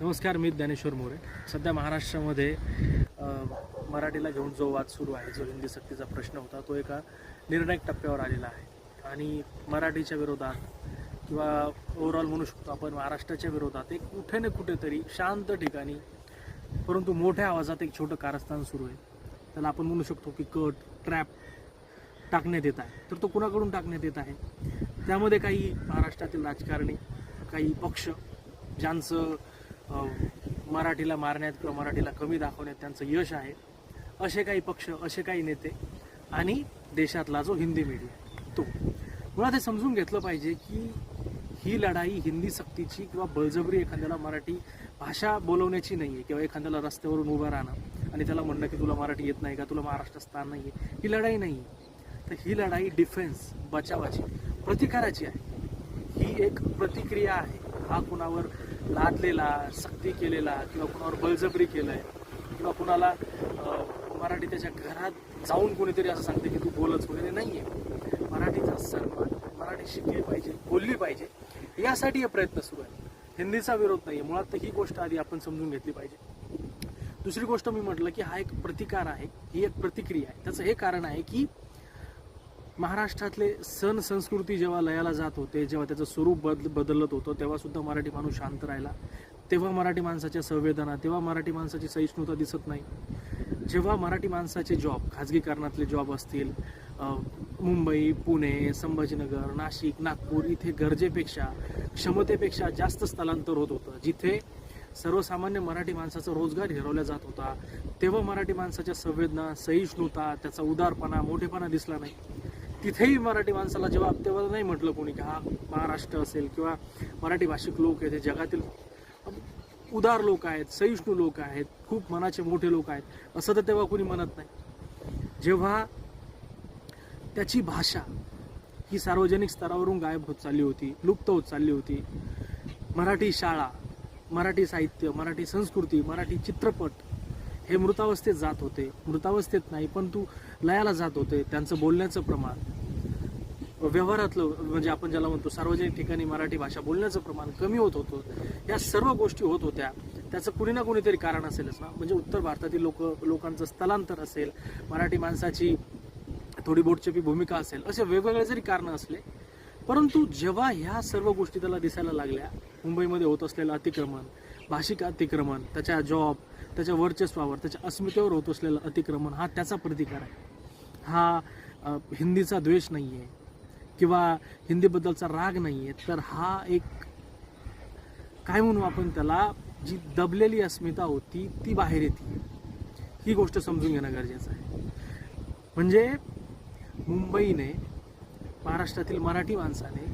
नमस्कार मी ज्ञानेश्वर मोरे. सध्या महाराष्ट्रामध्ये मराठीला घेऊन जो वाद सुरू आहे जो हिंदी सक्तीचा प्रश्न होता तो एका निर्णायक टप्प्यावर आलेला आहे. आणि मराठीच्या विरोधात किंवा ओव्हरऑल म्हणू शकतो आपण महाराष्ट्राच्या विरोधात एक कुठे ना कुठेतरी शांत ठिकाणी परंतु मोठ्या आवाजात एक छोटं कारस्थान सुरू आहे. त्याला आपण म्हणू शकतो की कट ट्रॅप टाकण्यात येत आहे. तर तो कुणाकडून टाकण्यात येत आहे? त्यामध्ये काही महाराष्ट्रातील राजकारणी काही पक्ष ज्यांचं मराठीला मारण्यात किंवा मराठीला कमी दाखवण्यात त्यांचं यश आहे. असे काही पक्ष असे काही नेते आणि देशातला जो हिंदी मीडिया तो. मुळात हे समजून घेतलं पाहिजे की ही लढाई हिंदी सक्तीची किंवा बळजबरी एखाद्याला मराठी भाषा बोलवण्याची नाही आहे किंवा एखाद्याला रस्त्यावरून उभं राहणं आणि त्याला म्हणणं की तुला मराठी येत नाही का तुला महाराष्ट्रात स्थान नाही आहे ही लढाई नाही आहे तर ही लढाई डिफेन्स बचावाची प्रतिकाराची आहे. ही एक प्रतिक्रिया आहे. हा कुणावर लादलेला सक्ती केलेला किंवा कुणावर बळजबरी केलंय किंवा कुणाला मराठी त्याच्या घरात जाऊन कोणीतरी असं सांगते की तू बोलच वगैरे नाही आहे मराठीचा सन्मान मराठी शिकली पाहिजे बोलली पाहिजे यासाठी हे प्रयत्न सुरू आहे हिंदीचा विरोध नाही आहे मुळात ही गोष्ट आधी आपण समजून घेतली पाहिजे. दुसरी गोष्ट मी म्हटलं की हा एक प्रतिकार आहे ही एक प्रतिक्रिया आहे. त्याचं हे कारण आहे की महाराष्ट्रातले सण संस्कृती जेव्हा लयाला जात होते जेव्हा त्याचं स्वरूप बदल बदलत होतं तेव्हासुद्धा मराठी माणूस शांत राहिला. तेव्हा मराठी माणसाच्या संवेदना तेव्हा मराठी माणसाची सहिष्णुता दिसत नाही. जेव्हा मराठी माणसाचे जॉब खाजगीकरणातले जॉब असतील मुंबई पुणे संभाजीनगर नाशिक नागपूर इथे गरजेपेक्षा क्षमतेपेक्षा जास्त स्थलांतर होत होतं. जिथे सर्वसामान्य मराठी माणसाचा रोजगार हिरवला जात होता तेव्हा मराठी माणसाच्या संवेदना सहिष्णुता त्याचा उदारपणा मोठेपणा दिसला नाही. तिथेही मराठी माणसाला जेव्हा तेव्हा नाही म्हटलं कोणी की हा महाराष्ट्र असेल किंवा मराठी भाषिक लोक आहेत हे जगातील उदार लोक आहेत सहिष्णू लोक आहेत खूप मनाचे मोठे लोक आहेत असं तर तेव्हा कोणी म्हणत नाही. जेव्हा त्याची भाषा ही सार्वजनिक स्तरावरून गायब होत चालली होती लुप्त होत चालली होती मराठी शाळा मराठी साहित्य मराठी संस्कृती मराठी चित्रपट हे मृतावस्थेत जात होते. मृतावस्थेत नाही पण तू लयाला जात होते त्यांचं बोलण्याचं प्रमाण. व्यवहारातलं म्हणजे आपण ज्याला म्हणतो सार्वजनिक ठिकाणी मराठी भाषा बोलण्याचं प्रमाण कमी होत होतं या सर्व गोष्टी होत होत्या. त्याचं कुणी ना कुणीतरी कारण असेलच ना. म्हणजे उत्तर भारतातील लोक लोकांचं स्थलांतर असेल मराठी माणसाची थोडी बोटचेपी भूमिका असेल असे वेगवेगळे जरी कारणं असले परंतु जेव्हा ह्या सर्व गोष्टी त्याला दिसायला लागल्या मुंबईमध्ये होत असलेलं अतिक्रमण भाषिक अतिक्रमण त्याच्या जॉब त्याच्या वर्चस्वावर त्याच्या अस्मितेवर होत असलेलं अतिक्रमण हा त्याचा प्रतिकार आहे. हा हिंदीचा द्वेष नाही आहे किंवा हिंदीबद्दलचा राग नाही आहे तर हा एक काय म्हणू आपण त्याला जी दबलेली अस्मिता होती ती बाहेर येते. ही गोष्ट समजून घेणं गरजेचं आहे. म्हणजे मुंबईने महाराष्ट्रातील मराठी माणसाने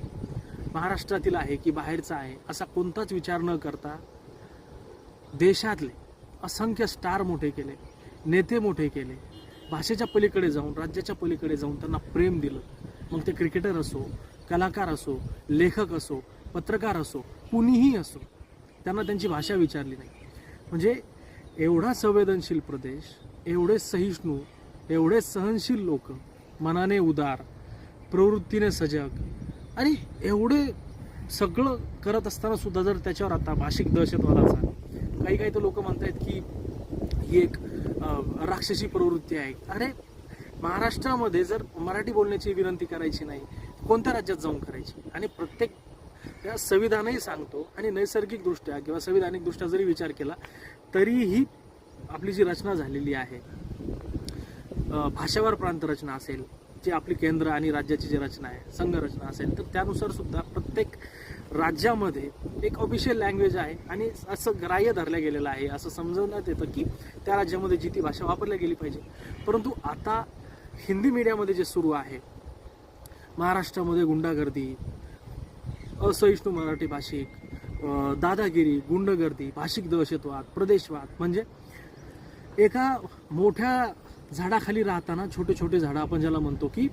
महाराष्ट्रातील आहे की बाहेरचा आहे असा कोणताच विचार न करता देशातले असंख्य स्टार मोठे केले नेते मोठे केले भाषेच्या पलीकडे जाऊन राज्याच्या पलीकडे जाऊन त्यांना प्रेम दिलं. मग ते क्रिकेटर असो कलाकार असो लेखक असो पत्रकार असो कुणीही असो त्यांना त्यांची भाषा विचारली नाही. म्हणजे एवढा संवेदनशील प्रदेश एवढे सहिष्णू एवढे सहनशील लोक मनाने उदार प्रवृत्तीने सजग आणि एवढे सगळं करत असताना सुद्धा जर त्याच्यावर आता भाषिक दहशतवादाचा काही काही तर लोक म्हणत आहेत की ही एक राक्षसी प्रवृत्ती आहे. अरे महाराष्ट्रामध्ये जर मराठी बोलण्याची विनंती करायची नाही कोणत्या राज्यात जाऊन करायची? आणि प्रत्येक त्या संविधानही सांगतो आणि नैसर्गिकदृष्ट्या किंवा संविधानिकदृष्ट्या जरी विचार केला तरीही आपली जी रचना झालेली आहे भाषेवर भाषावर प्रांत रचना असेल जी आपली केंद्र आणि राज्याची जी रचना आहे संघरचना असेल तर त्यानुसार सुद्धा प्रत्येक राज्यामध्ये एक ऑफिशियल लँग्वेज आहे आणि असं ग्राह्य धरलं गेलेलं आहे असं समजवण्यात येतं की त्या राज्यामध्ये जी ती भाषा वापरल्या गेली पाहिजे. परंतु आता हिंदी मीडियामध्ये जे सुरू आहे महाराष्ट्रामध्ये गुंडागर्दी असहिष्णू मराठी भाषिक दादागिरी गुंडगर्दी भाषिक दहशतवाद प्रदेशवाद म्हणजे एका मोठ्या झाडाखाली राहताना छोटे छोटे झाडं आपण ज्याला म्हणतो की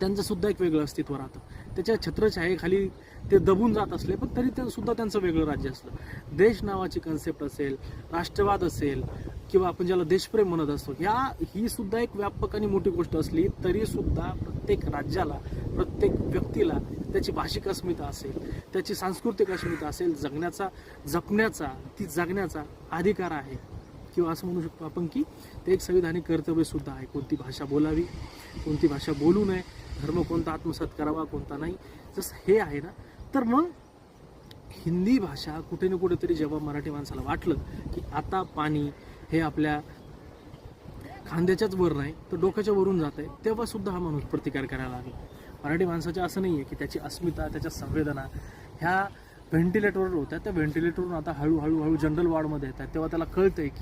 त्यांचंसुद्धा एक वेगळं अस्तित्व राहतं. त्याच्या छत्रछायेखाली ते दबून जात असले पण तरी ते सुद्धा त्यांचं वेगळं राज्य असलं देश नावाची कन्सेप्ट असेल राष्ट्रवाद असेल किंवा आपण ज्याला देशप्रेम म्हणत असतो ह्या ही सुद्धा एक व्यापक आणि मोठी गोष्ट असली तरी सुद्धा प्रत्येक राज्याला प्रत्येक व्यक्तीला त्याची भाषिक अस्मिता असेल त्याची सांस्कृतिक अस्मिता असेल जगण्याचा जपण्याचा ती जगण्याचा अधिकार आहे. किंवा असं म्हणू शकतो आपण की ते एक संविधानिक कर्तव्य सुद्धा आहे. कोणती भाषा बोलावी कोणती भाषा बोलू नये धर्म कोणता आत्मसात करावा कोणता नाही जसं हे आहे ना तर मग हिंदी भाषा कुठे ना कुठेतरी जेव्हा मराठी माणसाला वाटलं की आता पाणी हे आपल्या खांद्याच्याच वर नाही तर डोक्याच्या वरून जात आहे तेव्हासुद्धा हा माणूस प्रतिकार करायला लागला. मराठी माणसाच्या असं नाही आहे की त्याची अस्मिता त्याच्या संवेदना ह्या व्हेंटिलेटरवर होत्या. त्या व्हेंटिलेटरवरून आता हळूहळू हळू जनरल वॉर्डमध्ये येतात. तेव्हा त्याला कळतंय की